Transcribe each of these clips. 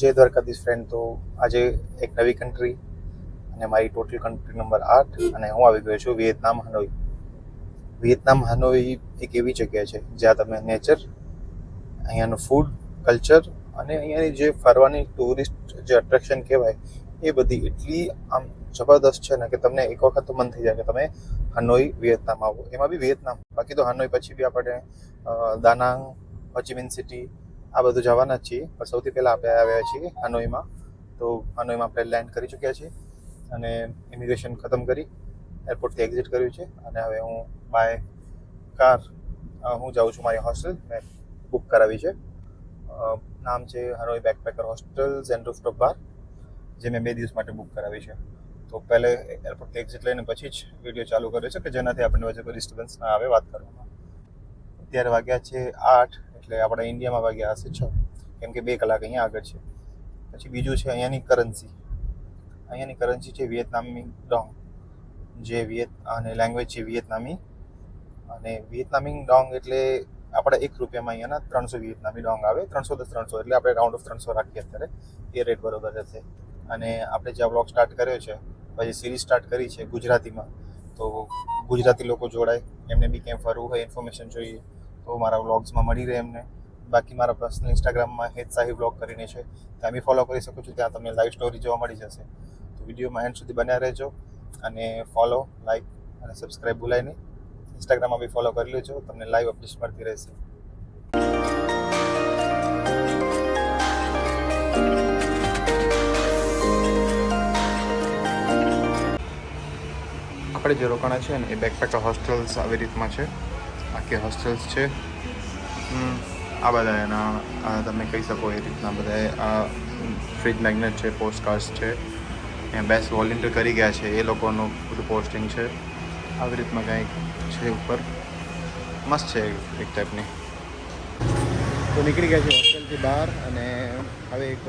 જય દ્વારકાધીશ ફ્રેન્ડ તો આજે એક નવી કન્ટ્રી અને મારી ટોટલ કન્ટ્રી નંબર આઠ અને હું આવી ગયો છું વિયેતનામ હનોઈ. વિયેતનામ હનોઈ એક એવી જગ્યા છે જ્યાં તમે નેચર અહીંયાનું ફૂડ કલ્ચર અને અહીંયાની જે ફરવાની ટુરિસ્ટ જે અટ્રેક્શન કહેવાય, એ બધી એટલી આમ જબરદસ્ત છે ને કે તમને એક વખત તો મન થઈ જાય કે તમે હનોઈ વિયેતનામ આવો. એમાં બી વિયેતનામ. બાકી તો હનોઈ પછી બી આપણે દાનાંગ હોચીમિન સિટી આ બધું જવાના જ છીએ. પણ સૌથી પહેલાં આપણે આવ્યા છીએ હનોઈમાં. તો હનોઈમાં આપણે લેન્ડ કરી ચૂક્યા છીએ અને ઇમિગ્રેશન ખતમ કરી એરપોર્ટથી એક્ઝિટ કર્યું છે. અને હવે હું બાય કાર હું જાઉં છું મારી હોસ્ટેલ મેં બુક કરાવી છે. નામ છે Hanoi backpacker hostel and rooftop bar જે મેં બે દિવસ માટે બુક કરાવી છે. તો પહેલે એરપોર્ટથી એક્ઝિટ લઈને પછી જ વીડિયો ચાલુ કર્યો છે કે જેનાથી આપણને વચ્ચે કોઈ ડિસ્ટર્બન્સ ના આવે વાત કરવામાં. અત્યારે વાગ્યા છે આઠ. એટલે આપણા ઇન્ડિયામાં વાગ્યા હશે છ. કેમ કે બે કલાક અહીંયા આગળ છે. પછી બીજું છે અહીંયાની કરન્સી અહીંયાની કરન્સી છે વિયેતનામી ડોંગ. જે વિયેત અને લેંગ્વેજ છે વિયેતનામી. અને વિયેતનામી ડોંગ એટલે આપણે એક રૂપિયામાં અહીંયાના ત્રણસો વિયેતનામી ડોંગ આવે. ત્રણસો દસ ત્રણસો એટલે આપણે રાઉન્ડ ઓફ ત્રણસો રાખીએ અત્યારે. એ રેટ બરોબર રહેશે. અને આપણે જે બ્લોગ સ્ટાર્ટ કર્યો છે, પછી સિરીઝ સ્ટાર્ટ કરી છે ગુજરાતીમાં, તો ગુજરાતી લોકો જોડાય. એમને બી ક્યાંય ફરવું હોય ઇન્ફોર્મેશન જોઈએ. તો મારા વ્લોગ્સમાં મળી રહે એમને. બાકી મારા પર્સનલ ઇન્સ્ટાગ્રામમાં હેત સાહી વ્લોગ કરીને છે. ત્યાં બી ફોલો કરી શકો છો, ત્યાં તમને લાઈવ સ્ટોરી જોવા મળી જશે. તો વિડીયોમાં એન્ડ સુધી બન્યા રહેજો અને ફોલો લાઈક અને સબસ્ક્રાઈબ ભૂલાય નહીં. ઇન્સ્ટાગ્રામમાં બી ફોલો કરી લેજો, તમને લાઈવ અપડેટ્સ મળતી રહેશે. આપણે જે રોકાણા છે ને એ બેકપેકર હોસ્ટેલ્સ આવી રીતમાં છે. આખી હોસ્ટેલ્સ છે. આ બધા એના તમે કહી શકો એ રીતના બધા આ ફ્રીજ મેગ્નેટ છે પોસ્ટ કાર્ડ્સ છે. એ બેસ્ટ વોલેન્ટિયર કરી ગયા છે, એ લોકોનું બધું પોસ્ટિંગ છે. આવી રીતમાં કંઈક છે ઉપર. મસ્ત છે એક ટાઈપની તો નીકળી ગયા છે હોસ્ટેલથી બહાર અને હવે એક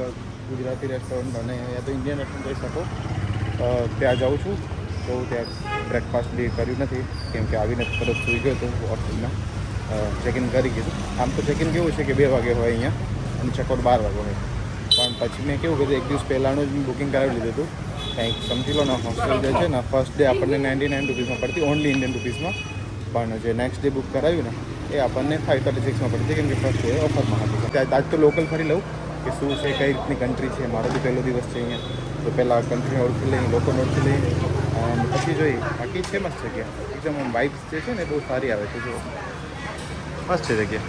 ગુજરાતી રેસ્ટોરન્ટ અને યા તો ઇન્ડિયન રેસ્ટોરન્ટ કહી શકો. ત્યાં જાઉં છું. તો ત્યાં બ્રેકફાસ્ટ બી કર્યું નથી, કેમ કે આવીને તરત સૂઈ ગયો હતો હોસ્ટેલમાં. ચેક ઇન કરી દીધું આમ તો ચેક ઇન કેવું છે કે બે વાગે હોય અહીંયા અને ચેકઆઉટ બાર વાગે હોય. પણ પછી મેં કેવું કીધું એક દિવસ પહેલાંનું જ બુકિંગ કરાવી લીધું હતું. કંઈક સમજી લો ને હોસ્ટેલ જે છે ને ફર્સ્ટ ડે આપણને નાઇન્ટી નાઇન રૂપીઝમાં પડતી ઓનલી ઇન્ડિયન રૂપીઝમાં પણ જે નેક્સ્ટ ડે બુક કરાવ્યું ને, એ આપણને ફાઇવ થર્ટી સિક્સમાં પડતી, કેમ કે ફર્સ્ટ ડે ઓફરમાં હતી. ત્યાં આજ તો લોકલ ફરી લઉં કે શું છે, કઈ રીતની કન્ટ્રી છે. મારો બી પહેલો દિવસ છે અહીંયા. તો પહેલાં કન્ટ્રીને ઓળખી લઈએ, લોકોને ઓળખી લઈએ. પછી જોઈએ બાકી છે મસ્ત જગ્યા. એકદમ વાઇબ્સ જે છે ને બહુ સારી આવે છે, જો. મસ્ત છે જગ્યા.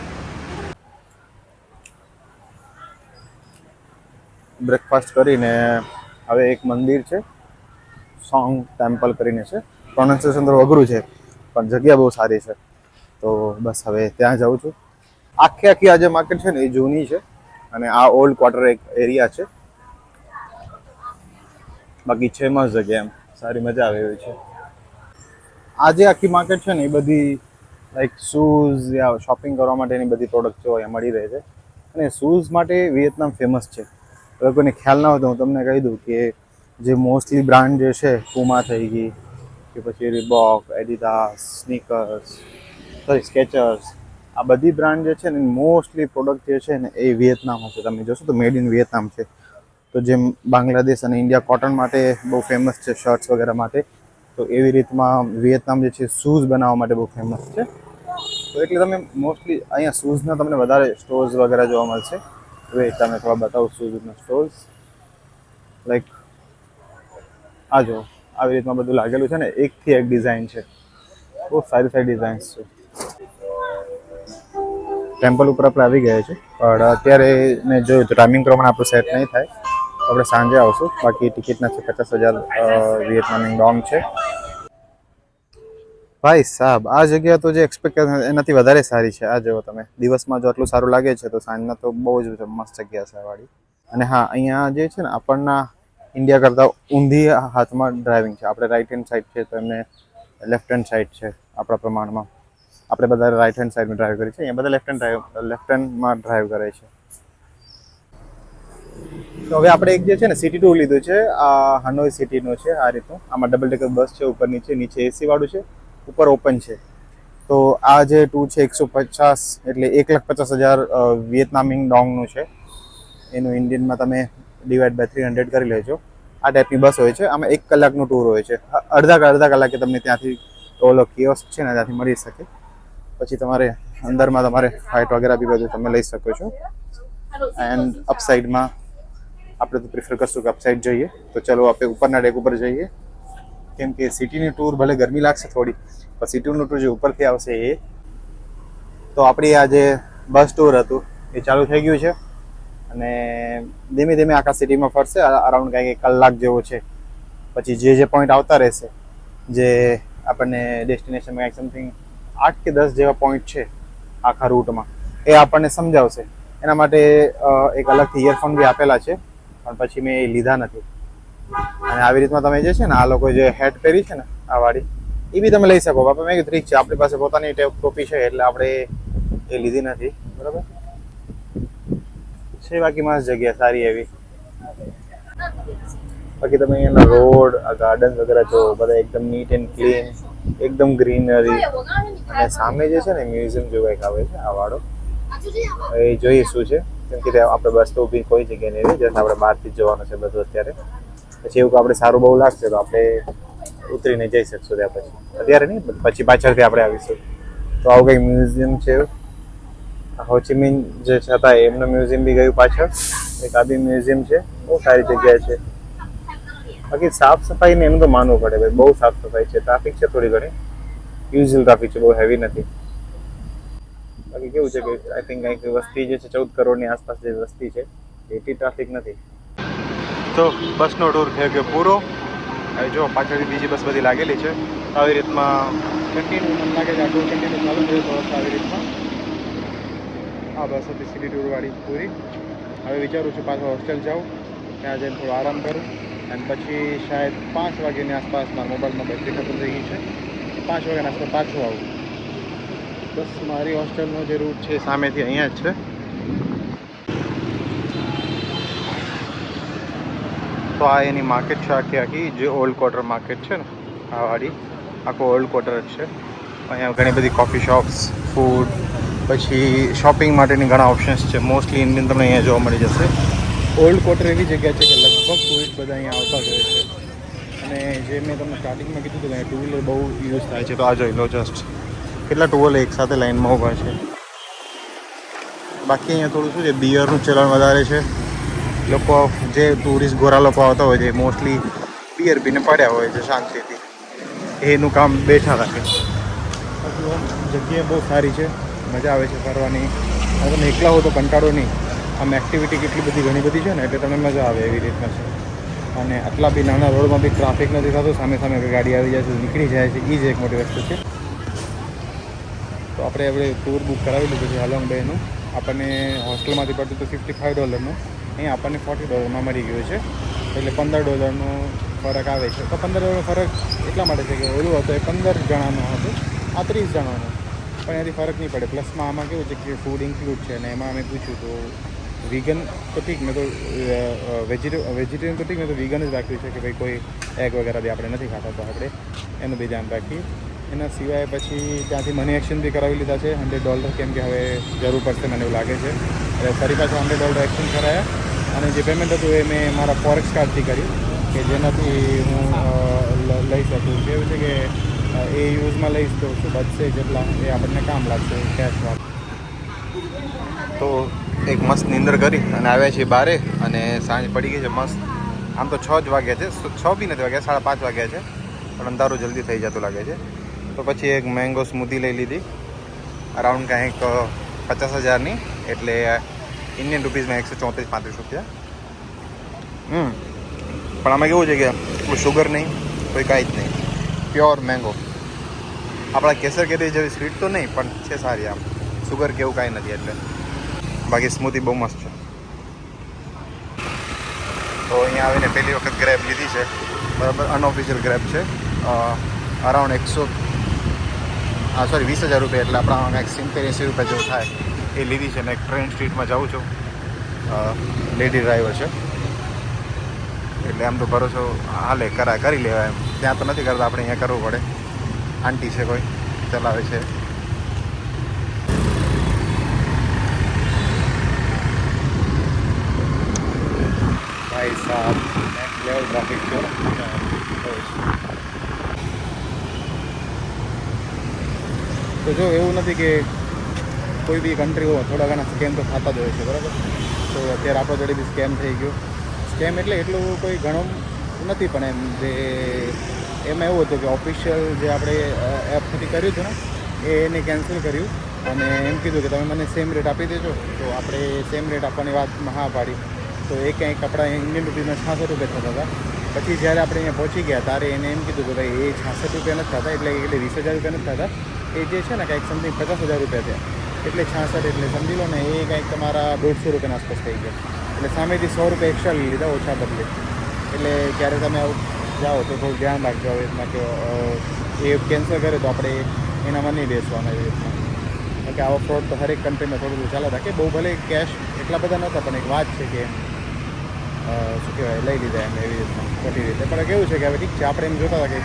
બ્રેકફાસ્ટ કરીને હવે એક મંદિર છે. સોંગ ટેમ્પલ કરીને છે. પ્રોનાઉન્સિએશન તો અઘરું છે, પણ જગ્યા બહુ સારી છે. તો બસ હવે ત્યાં જાઉં છું. આખી આખી આ જે માર્કેટ છે ને એ જૂની છે અને આ ઓલ્ડ ક્વાર્ટર એક એરિયા છે. બાકી છે મસ્ત જગ્યા એમ. સારી મજા આવે એવી છે. આ જે આખી માર્કેટ છે ને એ બધી લાઈક શૂઝ યા શોપિંગ કરવા માટેની બધી પ્રોડક્ટ છે અહીંયા મળી રહે છે. અને શૂઝ માટે વિયેતનામ ફેમસ છે. હવે ખ્યાલ ના હોય તો હું તમને કહી દઉં કે જે મોસ્ટલી બ્રાન્ડ જે છે પુમા થઈ ગઈ, કે પછી Reebok Adidas sneakers sorry Skechers આ બધી બ્રાન્ડ જે છે ને મોસ્ટલી પ્રોડક્ટ જે છે ને એ વિયેતનામ હશે. તમે જોશો તો મેડ ઇન વિયેતનામ છે. તો જેમ બાંગ્લાદેશ અને ઇન્ડિયા કોટન માટે બહુ ફેમસ છે શર્ટ્સ વગેરે માટે, તો એવી રીતમાં વિયેતનામ જે છે શૂઝ બનાવવા માટે બહુ ફેમસ છે. તો એટલે તમે મોસ્ટલી અહીંયા શૂઝના તમને વધારે સ્ટોર્સ વગેરે જોવા મળશે. હવે તમે થોડા બતાવો શૂઝના સ્ટોર્સ લાઈક આ જો, આવી રીતમાં બધું લાગેલું છે ને, એકથી એક ડિઝાઇન છે. બહુ સારી સારી ડિઝાઇન્સ છે. ટેમ્પલ ઉપર આપણે આવી ગયા છે પણ અત્યારે મેં જોયું તો ટાઈમિંગ પ્રમાણે આપણું સેટ નહીં થાય. આપણે સાંજે આવશું. બાકી ટિકિટના છે પચાસ હજાર વિયેટનામિંગ ડોંગ છે. ભાઈ સાહેબ આ જગ્યા તો જે એક્સપેક્ટ એનાથી વધારે સારી છે. આ જુઓ તમે, દિવસમાં જો આટલું સારું લાગે છે, તો સાંજના તો બહુ જ મસ્ત જગ્યા છે વાળી અને હા, અહીંયા જે છે ને, આપણના ઇન્ડિયા કરતાં ઊંધી હાથમાં ડ્રાઇવિંગ છે. આપણે રાઈટ હેન્ડ સાઈડ છે, તો એમને લેફ્ટ હેન્ડ સાઈડ છે, આપણા પ્રમાણમાં. આપણે બધા રાઈટ હેન્ડ સાઈડમાં ડ્રાઈવ કરીએ છીએ. અહીંયા બધા લેફ્ટ હેન્ડ ડ્રાઈવ લેફ્ટ હેન્ડમાં ડ્રાઈવ કરે છે. તો હવે આપણે એક જે છે ને સિટી ટુ લીધું છે આ હનોઈ સિટીનું છે આ રીતનું. આમાં ડબલ ડેકર બસ છે ઉપર નીચે નીચે એસી વાળું છે ઉપર ઓપન છે. તો આ જે ટૂર છે એકસો પચાસ એટલે એક લાખ પચાસ હજાર વિયેતનામિંગ ડોંગનું છે. એનું ઇન્ડિયનમાં તમે ડિવાઈડ બાય થ્રી હંડ્રેડ કરી લેજો. આ ટાઈપની બસ હોય છે. આમાં એક કલાકનું ટૂર હોય છે. અડધા અડધા કલાકે તમને ત્યાંથી ઓલો કિયોસ્ક છે ને ત્યાંથી મળી શકે. પછી તમારે અંદરમાં તમારે ફ્લાઇટ વગેરે બી બધું તમે લઈ શકો છો. એન્ડ અપસાઇડમાં આપણે તો પ્રિફર કરશું કે અપસાઇડ જઈએ. તો ચલો આપણે ઉપરના ડેક ઉપર જઈએ. કેમ કે સિટીની ટૂર ભલે ગરમી લાગશે થોડી, પણ સિટીનું ટૂર જે ઉપરથી આવશે એ. તો આપણી આ જે બસ ટૂર હતું, એ ચાલુ થઈ ગયું છે. અને ધીમે ધીમે આખા સિટીમાં ફરશે અરાઉન્ડ કંઈક એક કલાક જેવો છે. પછી જે જે પોઈન્ટ આવતા રહેશે, જે આપણને ડેસ્ટિનેશનમાં કાંઈક સમથિંગ આઠ કે દસ જેવા પોઈન્ટ છે આખા રૂટમાં એ આપણને સમજાવશે. એના માટે એક અલગથી ઇયરફોન બી આપેલા છે. પણ પછી મેં એ લીધા નથી. અને આવી રીતમાં તમે જે છે ને, આ લોકો જે હેટ પહેરી છે ને, આ વાળી, એ બી તમે લઈ શકો. બાપા, મેં કીધું, ઠીક છે, આપણી પાસે પોતાની ટેપ ટોપી છે, એટલે આપણે એ લીધી નથી. બરાબર? છે બાકી મસ્ત જગ્યા, સારી એવી. બાકી તમે અહીંયાના રોડ, આ ગાર્ડન વગેરે જો, બધા એકદમ નીટ એન્ડ ક્લીન એકદમ ગ્રીનરી અને સામે જે છે ને, મ્યુઝિયમ જેવું એક આવે છે, આ વાળો. એ જોઈએ શું છે? કેમ કે આપણે બસ તો ઊભી કોઈ જગ્યાએ નહીં જસ્ટ આપણે બહારથી જવાનું છે બધું અત્યારે. પછી એવું આપણે સારું બહુ લાગશે તો આપણે ઉતરીને જઈ શકશું ત્યાં પછી. અત્યારે નહીં પછી પાછળથી આપણે આવીશું. તો આવું કંઈક મ્યુઝિયમ છે હોચીમિન જે હતા એમનું મ્યુઝિયમ બી ગયું પાછળ. એક આ મ્યુઝિયમ છે, બહુ સારી જગ્યા છે. બાકી સાફ સફાઈ ને એનું તો માનવું પડે ભાઈ, બહુ સાફ સફાઈ છે. ટ્રાફિક છે થોડી ઘણી. યુઝ્યુઅલ ટ્રાફિક છે, બહુ હેવી નથી. બાકી કેવું છે કે આઈ થિંક કંઈક વસ્તી જે છે ચૌદ કરોડની આસપાસ જે વસ્તી છે એટલી ટ્રાફિક નથી. તો બસનો ટૂર થયો ગયો પૂરો? હવે જો પાછળથી બીજી બસ બધી લાગેલી છે આવી રીતમાં કન્ટિન્યુ મને લાગે છે આ ટૂર કન્ટિન્યુ ચાલુ થયું તો આવી રીતમાં. આ બસ હતી સિટી ટૂરવાળી પૂરી. હવે વિચારું છું પાછો હોસ્ટેલ જાઉં ત્યાં જઈને થોડો આરામ કરું અને પછી શાયદ પાંચ વાગ્યાની આસપાસ મારા મોબાઈલમાં બેટરી ખતમ થઈ ગઈ છે. પાંચ વાગ્યાના આસપાસ પાછું આવું. બસ મારી હોસ્ટેલનો જે રૂટ છે સામેથી અહીંયા જ છે. તો આ એની માર્કેટ છે આખી આખી, જે ઓલ્ડ ક્વાર્ટર માર્કેટ છે ને, આ વાડી આખો ઓલ્ડ ક્વાર્ટર જ છે. અહીંયા ઘણી બધી કોફી શોપ્સ ફૂડ પછી શોપિંગ માટેની ઘણા ઓપ્શન્સ છે. મોસ્ટલી ઇન્ડિયન તમને અહીંયા જોવા મળી જશે. ઓલ્ડ ક્વાર્ટર એવી જગ્યા છે કે લગભગ ટુરિસ્ટ બધા અહીંયા આવતા જ હોય છે. અને જે મેં તમને સ્ટાર્ટિંગમાં કીધું હતું કે ટુ વ્હીલર બહુ યુઝ થાય છે. તો આ જોઈ લો જસ્ટ કેટલા ટુવેલ એક સાથે લાઈનમાં ઊભા છે? બાકી અહીંયા થોડું શું છે, બિયરનું ચલણ વધારે છે. લોકો જે ટુરિસ્ટ ગોરા લોકો આવતા હોય છે મોસ્ટલી બિયર પીને પડ્યા હોય છે શાંતિથી. એનું કામ બેઠા રાખે. જગ્યા બહુ સારી છે, મજા આવે છે ફરવાની. તમે એકલા હો તો કંટાળો નહીં. આમ એક્ટિવિટી કેટલી બધી ઘણી બધી છે ને, એટલે તમને મજા આવે એવી રીતના છે. અને આટલા બી નાના રોડમાં બી ટ્રાફિક નથી થતો, સામે સામે ગાડી આવી જાય છે નીકળી જાય છે એ જ એક મોટી વસ્તુ છે. આપણે હવે ટૂર બુક કરાવી લીધું છે હલોંગ બેનું આપણને હોસ્ટેલમાંથી પડતું હતું ફિફ્ટી ફાઇવ ડોલરનું અહીંયા આપણને ફોર્ટી ડોલરમાં મળી ગયું છે. એટલે પંદર ડોલરનો ફરક આવે છે. તો પંદર ડોલરનો ફરક એટલા માટે છે કે ઓલું હતું એ પંદર જણાનું હતું. આ ત્રીસ જણાનું. પણ એનાથી ફરક નહીં પડે. પ્લસમાં આમાં કેવું છે કે ફૂડ ઇન્ક્લુડ છે અને એમાં અમે પૂછ્યું તો વિગન તો ઠીક, મેં તો વેજીટેરિયન તો ઠીક, મેં તો વિગન જ રાખ્યું છે કે ભાઈ કોઈ એગ વગેરે બી આપણે નથી ખાતા તો આપણે એનું બી ધ્યાન રાખીએ. એના સિવાય પછી ત્યાંથી મની એક્સચેન્જ બી કરાવી લીધા છે. હંડ્રેડ ડોલર કેમ કે હવે જરૂર પડશે મને એવું લાગે છે. એટલે ફરી પાછા હંડ્રેડ ડોલર એક્સચેન્જ કરાયા. અને જે પેમેન્ટ હતું એ મેં મારા ફોરેક્સ કાર્ડથી કર્યું કે જેનાથી હું લઈ શકું. કેવું છે કે એ યુઝમાં લઈશ તો શું બચશે જેટલા, એ આપણને કામ લાગશે કેશમાં તો એક મસ્ત નિંદર કરી અને આવ્યા છીએ બારે અને સાંજ પડી ગઈ છે મસ્ત. આમ તો છ જ વાગ્યા છે. છ બી નથી વાગ્યા, સાડા પાંચ વાગ્યા છે. પણ અંધારું જલ્દી થઈ જતું લાગે છે. તો પછી એક મેંગો સ્મૂધી લઈ લીધી. અરાઉન્ડ કંઈક પચાસ હજારની. એટલે ઇન્ડિયન રૂપીઝમાં એકસો ચોત્રીસ, પાંત્રીસ રૂપિયા. હમ. પણ આમાં કેવું છે કે, કોઈ શુગર નહીં, કોઈ કાંઈ જ નહીં. પ્યોર મેંગો આપણા કેસર કેરી જેવી સ્વીટ તો નહીં, પણ છે સારી આમ. શુગર કે એવું કાંઈ નથી એટલે. બાકી સ્મૂધી બહુ મસ્ત છે. તો અહીંયા આવીને પહેલી વખત ગ્રેપ લીધી છે. બરાબર અનઓફિશિયલ ગ્રેપ છે. અરાઉન્ડ એકસો હા સોરી વીસ હજાર રૂપિયા એટલે આપણા કાંઈક સિત્તેર એંસી રૂપિયા જેવું થાય. એ લીધી છે ને એક ટ્રેન સ્ટ્રીટમાં જાઉં છું. લેડી ડ્રાઈવર છે. એટલે આમ તો ભરોસો હાલે, કરા, કરી લેવાય એમ. ત્યાં તો નથી કરતા, આપણે અહીંયા કરવું પડે. આંટી છે કોઈ, ચલાવે છે. ભાઈ સાહેબ નેક્સ્ટ લેવલ ટ્રાફિક છે. તો જો એવું નથી કે કોઈ બી કન્ટ્રીઓ થોડા ઘણા સ્કેમ તો થતા જ હોય છે, બરાબર? તો અત્યારે આપણો જોડે બી સ્કેમ થઈ ગયો. સ્કેમ એટલે એટલું કોઈ ઘણું નથી, પણ એમ જે એમાં એવું હતું કે ઓફિશિયલ જે આપણે એપથી કર્યું હતું ને એને કેન્સલ કર્યું. અને એમ કીધું કે તમે મને સેમ રેટ આપી દેજો. તો આપણે સેમ રેટ આપવાની વાતમાં હા પાડી. તો એ ક્યાંય આપણા ઇન્ડિયન રૂપીઝમાં છાસઠ રૂપિયા થતા હતા. પછી જ્યારે આપણે અહીંયા પહોંચી ગયા, ત્યારે એને એમ કીધું કે ભાઈ, એ છાસઠ રૂપિયા નથી થતા, એટલે એટલે વીસ હજાર રૂપિયા નથી થતા. એ જે છે ને કંઈક સમથિંગ પચાસ હજાર રૂપિયા થયા. એટલે છાસઠ એટલે સમજી લો ને એ કંઈક તમારા દોઢસો રૂપિયાના આસપાસ થઈ ગયા. એટલે સામેથી સો રૂપિયા એક્સ્ટ્રા લઈ લીધા ઓછા બદલે. એટલે ક્યારે તમે જાઓ તો થોડું ધ્યાન રાખજો આવી રીતના કે એ કેન્સલ કરે તો આપણે એનામાં નહીં બેસવાના એવી રીતના. કારણ કે આવો ફ્રોડ તો હરેક કન્ટ્રીમાં થોડું ચાલે. રાખે બહુ ભલે કેશ એટલા બધા નહોતા, પણ એક વાત છે કે શું કહેવાય, લઈ લીધા એમ એવી રીતના. ખોટી રીતે. પણ કેવું છે કે હવે ઠીક છે, આપણે એમ જોતા હતા કે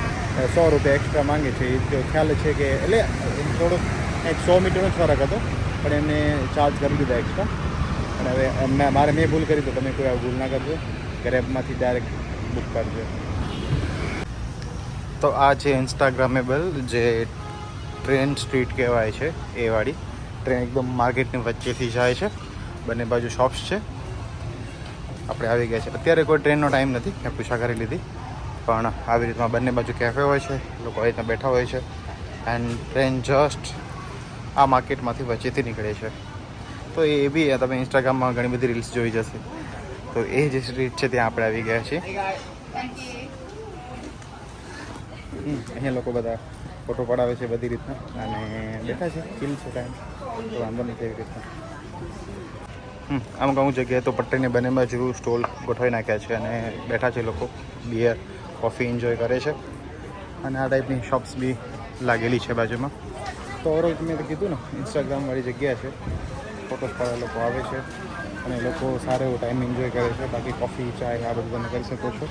સો રૂપિયા એક્સ્ટ્રા માંગે છે. એ તો ખ્યાલ છે કે એટલે થોડોક એક સો મીટરનો જ ફરક હતો, પણ એમને ચાર્જ કરી દીધા એક્સ્ટ્રા અને હવે મેં મારે મેં ભૂલ કરી તો તમે કોઈ ભૂલ ના કરજો. ગ્રેબમાંથી ડાયરેક્ટ બુક કરજો. તો આ છે ઇન્સ્ટાગ્રામેબલ જે ટ્રેન સ્ટ્રીટ કહેવાય છે, એ વાળી. ટ્રેન એકદમ માર્કેટની વચ્ચેથી જાય છે. બંને બાજુ શોપ્સ છે. આપણે આવી ગયા છે અત્યારે કોઈ ટ્રેનનો ટાઈમ નથી. મેં પૂછા કરી લીધી. પણ આવી રીતના બંને બાજુ કેફે હોય છે, લોકો આવી રીતના બેઠા હોય છે. એન્ડ ટ્રેન જસ્ટ આ માર્કેટમાંથી વચ્ચેથી નીકળે છે. તો એ બી તમે ઇન્સ્ટાગ્રામમાં ઘણી બધી રીલ્સ જોઈ જશે. તો એ જે સ્ટ્રીટ છે ત્યાં આપણે આવી ગયા છીએ. અહીંયા લોકો બધા ફોટો પડાવે છે બધી રીતના. અને બેઠા છે ચીલ છે ટાઈમ તો વાંધો નહીં એવી રીતના. આમ ઘણું જગ્યાએ તો પટ્ટીની બંને બાજુ સ્ટોલ ગોઠવી નાખ્યા છે અને બેઠા છે લોકો બિયર કોફી એન્જોય કરે છે. અને આ ટાઈપની શોપ્સ બી લાગેલી છે બાજુમાં. તો ઓવરઓલ મેં કીધું ને ઇન્સ્ટાગ્રામવાળી જગ્યા છે. ફોટોસ પાડવા લોકો આવે છે. અને લોકો સારો એવો ટાઈમ એન્જોય કરે છે. બાકી કોફી ચાય, આ બધું તમે કરી શકો છો.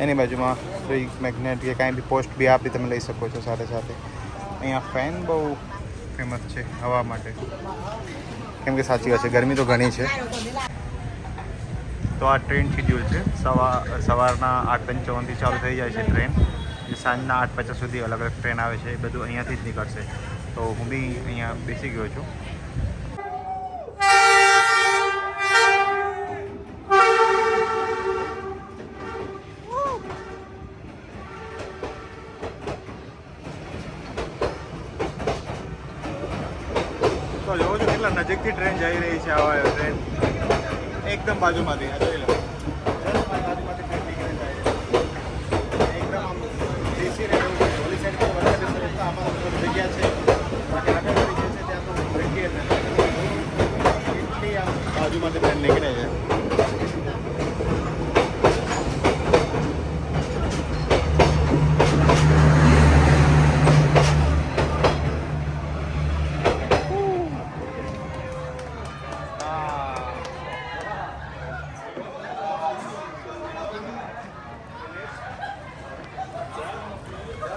એની બાજુમાં કોઈ મેગ્નેટ કે કાંઈ બી પોસ્ટ બી આપી તમે લઈ શકો છો સાથે સાથે. અહીંયા ફેન બહુ ફેમસ છે, હવા માટે. કેમ કે સાચી વાત છે, ગરમી તો ઘણી છે. તો આ ટ્રેન શિડ્યુલ છે. સવા, સવારના આઠ પંચાવનથી ચાલુ થઈ જાય છે ટ્રેન. સાંજના આઠ પચાસ સુધી અલગ અલગ ટ્રેન આવે છે. એ બધું અહીંયાથી જ નીકળશે. તો હું બી અહીંયા બેસી ગયો છું તો જોવો છો કેટલા નજીકથી ટ્રેન જઈ રહી છે આવા ટ્રેન એકદમ બાજુમાંથી આ જોઈ લો Just બાજુમાંથી ટ્રેન નીકળી જાય છે. એકદમ આમ બેસીને એવું છે. ઓલી side પર વધારે બેસી રહેતા આમાં થોડી જગ્યા છે બાકી આગળ વાળી જે છે ત્યાં તો જગ્યા જ નથી. એટલી આમ બાજુમાંથી ટ્રેન નીકળે છે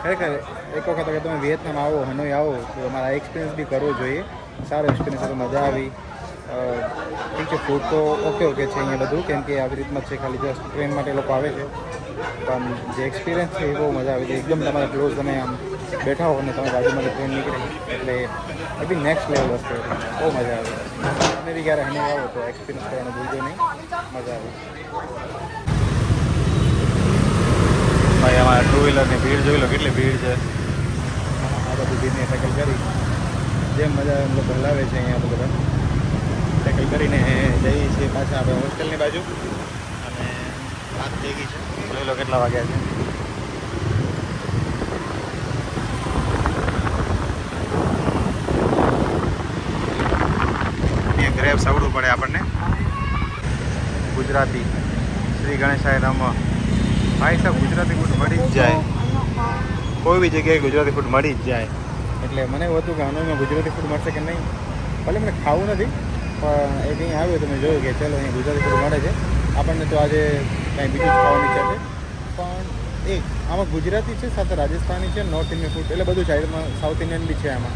ખરેખર એક વખત અગર તમે વિયેતનામ આવો, હનોઈ આવો, તો તમારા એક્સપિરિયન્સ બી કરવો જોઈએ. સારો એક્સપિરિયન્સ હતો મજા આવી. ઠીક છે ફૂડ તો ઓકે ઓકે છે અહીંયા બધું, કેમ કે આવી રીતમાં છે, ખાલી જસ્ટ ટ્રેન માટે લોકો આવે છે. પણ જે એક્સપિરિયન્સ છે એ બહુ મજા આવી છે એકદમ તમારા ક્લોઝ તમે આમ બેઠા હો અને તમે બાજુમાંથી ટ્રેન નીકળે. એટલે એ બી નેક્સ્ટ લેવલ વસ્તુ બહુ મજા આવે. તમે બી ક્યારે હની આવો તો એક્સપિરિયન્સ કરવાનું ભૂલજો નહીં. મજા આવે. ભાઈ, અમારા ટુ વ્હીલરની ભીડ જોઈ લો, કેટલી ભીડ છે. બધી ટેકલ કરી. જેમ મજા એમ લોકો હલાવે છે અહીંયા બધા. ટેકલ કરીને જઈએ છીએ પાછા આપણે હોસ્ટેલની બાજુ. અને રાત થઈ ગઈ છે. જોઈ લો કેટલા વાગ્યા છે. અહીંયા ગ્રેપ સવડવું પડે આપણને. ગુજરાતી. શ્રી ગણેશાય નમઃ. ભાઈ સાહેબ, ગુજરાતી ગુડ મળી જ જાય. કોઈ બી જગ્યાએ ગુજરાતી ફૂડ મળી જ જાય. એટલે મને એવું હતું કે આનંદમાં ગુજરાતી ફૂડ મળશે કે નહીં? ભલે મને ખાવું નથી, પણ એ કંઈ આવ્યું તો મેં જોયું કે ચલો અહીં ગુજરાતી ફૂડ મળે છે. આપણને તો આજે કાંઈ બીજું જ ખાવાની ઈચ્છા છે. પણ એક આમાં ગુજરાતી છે, સાથે રાજસ્થાની છે નોર્થ ઇન્ડિયન ફૂડ એટલે બધું સાઈડમાં સાઉથ ઇન્ડિયન બી છે આમાં.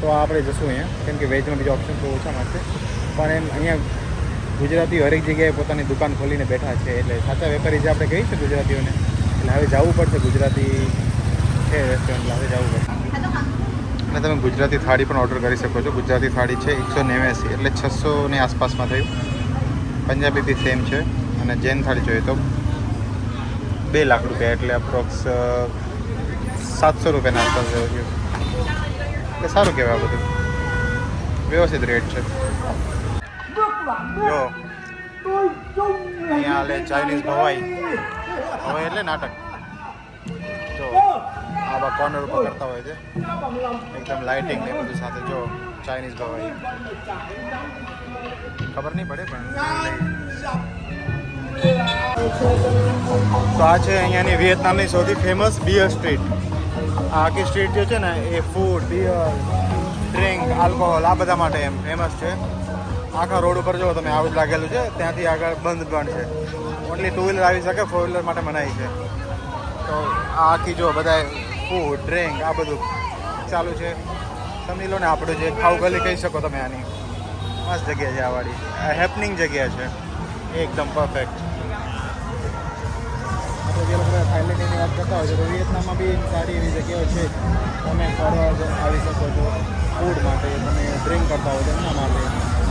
તો આપણે જશું અહીંયા, કેમ કે વેજમાં બીજા ઓપ્શન તો ઓછા મળશે પણ એમ અહીંયા ગુજરાતીઓ હરેક જગ્યાએ પોતાની દુકાન ખોલીને બેઠા છે, એટલે સાચા વેપારી જે આપણે કહીએ છીએ ગુજરાતીઓને, એટલે હવે જવું પડશે ગુજરાતી છે રેસ્ટોરન્ટ હવે જવું પડશે અને તમે ગુજરાતી થાળી પણ ઓર્ડર કરી શકો છો. ગુજરાતી થાળી છે એકસો નેવ્યાસી, એટલે છસોની આસપાસમાં થયું. પંજાબી બી સેમ છે. અને જૈન થાળી જોઈએ તો બે લાખ રૂપિયા, એટલે અપ્રોક્સ સાતસો રૂપિયાના આસપાસ જેવું એટલે સારું કહેવાય આ બધું. વ્યવસ્થિત રેટ છે. જો. અહીંયા ચાઇનીઝ ભવાઈ. ભવાઈ એટલે નાટક. આવા કોર્નર ઉપર કરતા હોય છે. એકદમ લાઇટિંગ ને બધું સાથે જો ચાઇનીઝ ભવાઈ. ખબર નહીં પડે પણ. તો આ છે અહીંયાની વિયેતનામની સૌથી ફેમસ બિયર સ્ટ્રીટ આખી સ્ટ્રીટ જે છે ને, એ ફૂડ બિયર ડ્રિંક આલ્કોહોલ આ બધા માટે એમ ફેમસ છે. આખા રોડ ઉપર જો તમે આવું જ લાગેલું છે, ત્યાંથી આગળ બંધ પણ છે. ઓનલી ટુ વ્હીલર આવી શકે ફોર વ્હીલર માટે મનાઈ છે. તો આ આખી જો બધા ફૂડ ડ્રિંક આ બધું ચાલુ છે. સમજી લો ને આપણું જે ખાવ ગલી કહી શકો તમે આની. મસ્ત જગ્યા છે આ વાળી. હેપનિંગ જગ્યા છે. એકદમ પરફેક્ટ આપણે જે વાત કરતા હોય છે, તો વિયેતનામમાં બી સારી એવી જગ્યાઓ છે. તમે ફરવા આવી શકો છો ફૂડ માટે, તમે ડ્રિંક કરતા હોય એમના માટે.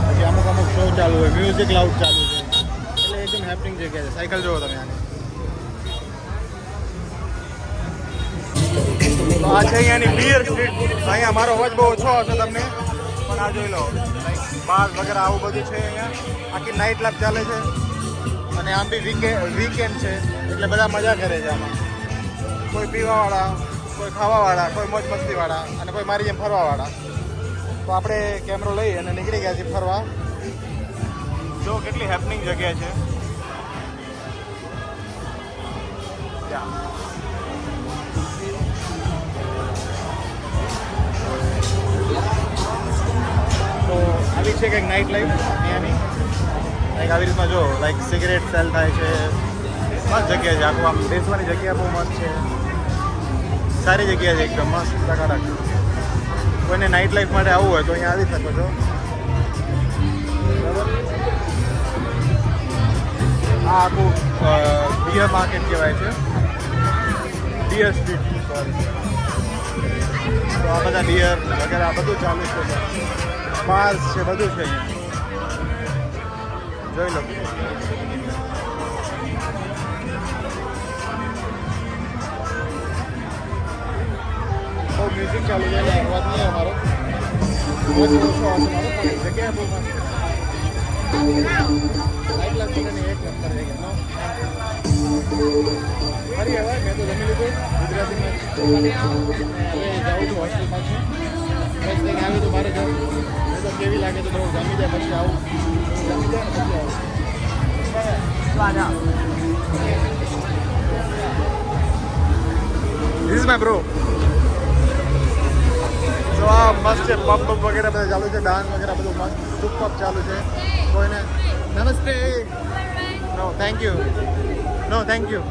પછી અમુક અમુક શો ચાલુ હોય મ્યુઝિક લાઉડ ચાલુ છે એટલે એકદમ હેપનિંગ જગ્યા છે. સાયકલ જોવો તમે આની. તો આ છે અહીંયાની બિયર સ્ટ્રીટ અહીંયા મારો અવાજ બહુ ઓછો હશે તમને. પણ આ જોઈ લો. બાર વગેરે આવું બધું છે અહીંયા. આખી નાઇટ લાઈફ ચાલે છે. અને આમ બી વીકે વીકેન્ડ છે. એટલે બધા મજા કરે છે આમાં. કોઈ પીવાવાળા, કોઈ ખાવાવાળા, કોઈ મોજ મસ્તીવાળા અને કોઈ મારી જેમ ફરવાવાળા. તો આપણે કેમેરો લઈ અને નીકળી ગયા છીએ ફરવા. જો કેટલી હેપનિંગ જગ્યા છે. યા. આવી છે કંઈક નાઇટ લાઈફ અહીંયાની લાઈક આવી રીતમાં જો લાઈક સિગરેટ સેલ થાય છે. મસ્ત જગ્યા છે આખું, આમ બેસવાની જગ્યા બહુ મસ્ત છે. સારી જગ્યા છે એકદમ, મસ્ત ટકાટક. કોઈને નાઇટ લાઈફ માટે આવવું હોય તો અહીંયા આવી શકો છો. આ આખું બિયર માર્કેટ કહેવાય છે. બિયર સ્ટ્રીટ સોરી તો આ બધા બિયર વગેરે આ બધું ચાલુ છે. બાર્સ છે, બધું છે જોઈ લો. મ્યુઝિક ચાલુ છે અવાજ નહીં અમારો જગ્યા લાઈટ લાગશે ને એક નંબર ફરી હવે મેં તો જમી લીધું. ગુજરાતીમાં. હવે જાઉં છું હોસ્ટેલ પાછું. બસ થઈને આવી તો મારે જવું મેં તો કેવી લાગે તો થોડું જમી જાય પછી આવું જમી જાય ને પછી આવું This is my bro. તો આ મસ્ત છે પબ પબ વગેરે બધા ચાલુ છે ડાન્સ વગેરે બધું મસ્ત સુપર ચાલુ છે કોઈને નમસ્તે નો થેન્ક યુ નો થેન્ક યુ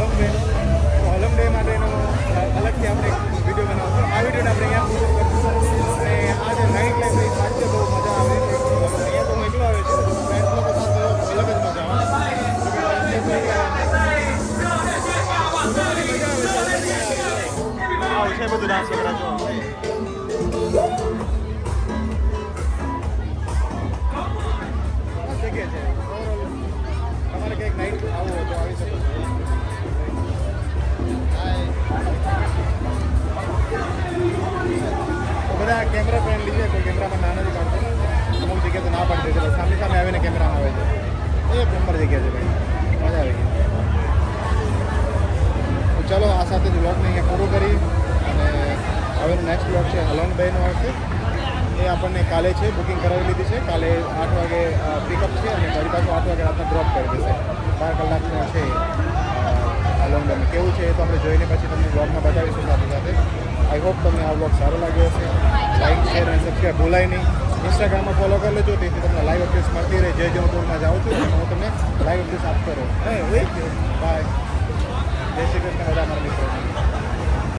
ook. છે સામે સામે આવીને કેમેરામાં આવે છે. એક નંબર જગ્યા છે ભાઈ. મજા આવી ગઈ. તો ચલો, આ સાથે જ બ્લોગને અહીંયા પૂરું કરી અને હવેનો નેક્સ્ટ બ્લોગ છે હલોન બેનો આવશે એ આપણને કાલે છે બુકિંગ કરાવી લીધી છે. કાલે આઠ વાગે પિકઅપ છે અને ફરી પાછું આઠ વાગે રાતના ડ્રોપ કરી દેશે. બાર કલાકનો છે લોંગ કેવું છે એ તો આપણે જોઈને પછી તમને બ્લોગમાં બતાવીશું સાથે સાથે. આઈ હોપ તમને આ બ્લોગ સારો લાગ્યો હશે. લાઈક શેર અને સબસ્ક્રાઈબ ભૂલાય નહીં. ઇન્સ્ટાગ્રામમાં ફોલો કરી લેજો તેથી તમને લાઈવ અપડેટ્સ મળતી રહે. જે જે હું ટૂરમાં જાઉં છું હું તમને લાઈવ અપડેટ્સ આપતો રહું. બાય જય શ્રી કૃષ્ણ બધા મારા મિત્રો.